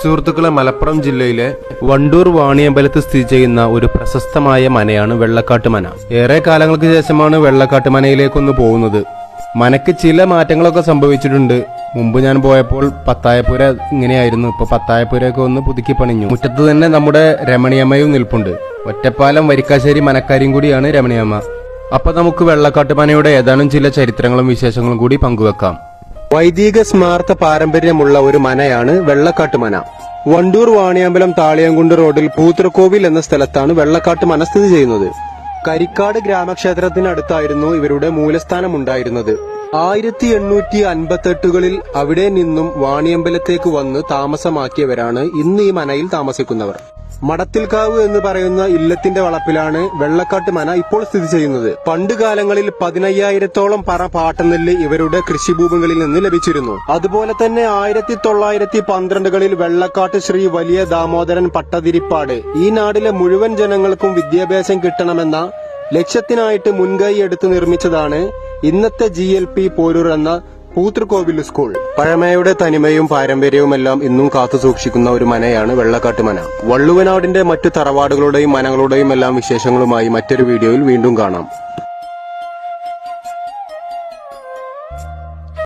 സുഹൃത്തുക്കളെ മലപ്പുറം ജില്ലയിലെ വണ്ടൂർ വാണിയമ്പലത്ത് സ്ഥിതി ചെയ്യുന്ന ഒരു പ്രശസ്തമായ മനയാണ് വെള്ളക്കാട്ട് മന ഏറെ കാലങ്ങൾക്ക് ശേഷമാണ് വെള്ളക്കാട്ട് മനയിലേക്കൊന്ന് പോകുന്നത്. മനക്ക് ചില മാറ്റങ്ങളൊക്കെ സംഭവിച്ചിട്ടുണ്ട്. മുമ്പ് ഞാൻ പോയപ്പോൾ പത്തായപ്പുര ഇങ്ങനെയായിരുന്നു. ഇപ്പൊ പത്തായപ്പുരയൊക്കെ ഒന്ന് പുതുക്കി പണിഞ്ഞു. മുറ്റത്ത് തന്നെ നമ്മുടെ രമണിയമ്മയും നിൽപ്പുണ്ട്. ഒറ്റപ്പാലം വരിക്കാശ്ശേരി മനക്കാരിയും കൂടിയാണ് രമണിയമ്മ. അപ്പൊ നമുക്ക് വെള്ളക്കാട്ട് മനയുടെ ഏതാനും ചില ചരിത്രങ്ങളും വിശേഷങ്ങളും കൂടി പങ്കുവെക്കാം. വൈദിക സ്മാർത്ത പാരമ്പര്യമുള്ള ഒരു മനയാണ് വെള്ളക്കാട്ട് മന. വണ്ടൂർ വാണിയമ്പലം താളിയങ്കുണ്ട് റോഡിൽ പൂത്രക്കോവിൽ എന്ന സ്ഥലത്താണ് വെള്ളക്കാട്ട് മന സ്ഥിതി ചെയ്യുന്നത്. കരിക്കാട് ഗ്രാമക്ഷേത്രത്തിനടുത്തായിരുന്നു ഇവരുടെ മൂലസ്ഥാനം ഉണ്ടായിരുന്നത് ആയിരത്തി എണ്ണൂറ്റി അൻപത്തെട്ടുകളിൽ അവിടെ നിന്നും വാണിയമ്പലത്തേക്ക് വന്ന് താമസമാക്കിയവരാണ് ഇന്ന് ഈ മനയിൽ താമസിക്കുന്നവർ. മടത്തിൽക്കാവ് എന്ന് പറയുന്ന ഇല്ലത്തിന്റെ വളപ്പിലാണ് വെള്ളക്കാട്ട് മന ഇപ്പോൾ സ്ഥിതി ചെയ്യുന്നത്. പണ്ട് കാലങ്ങളിൽ പതിനയ്യായിരത്തോളം പറ പാട്ടനെല്ല് ഇവരുടെ കൃഷിഭൂമികളിൽ നിന്ന് ലഭിച്ചിരുന്നു. അതുപോലെ തന്നെ ആയിരത്തി തൊള്ളായിരത്തി പന്ത്രണ്ടുകളിൽ വെള്ളക്കാട്ട് ശ്രീ വലിയ ദാമോദരൻ പട്ടതിരിപ്പാട്. ഈ നാടിലെ മുഴുവൻ ജനങ്ങൾക്കും വിദ്യാഭ്യാസം കിട്ടണമെന്ന ലക്ഷ്യത്തിനായിട്ട് മുൻകൈ എടുത്ത് നിർമ്മിച്ചതാണ് ഇന്നത്തെ ജി എൽ പി പോരൂർ എന്ന പൂത്തൃക്കോവിൽ സ്കൂൾ. പഴമയുടെ തനിമയും പാരമ്പര്യവുമെല്ലാം ഇന്നും കാത്തു സൂക്ഷിക്കുന്ന ഒരു മനയാണ് വെള്ളക്കാട്ട് മന വള്ളുവനാടിന്റെ മറ്റു തറവാടുകളുടെയും മനകളുടെയും എല്ലാം വിശേഷങ്ങളുമായി മറ്റൊരു വീഡിയോയിൽ വീണ്ടും കാണാം.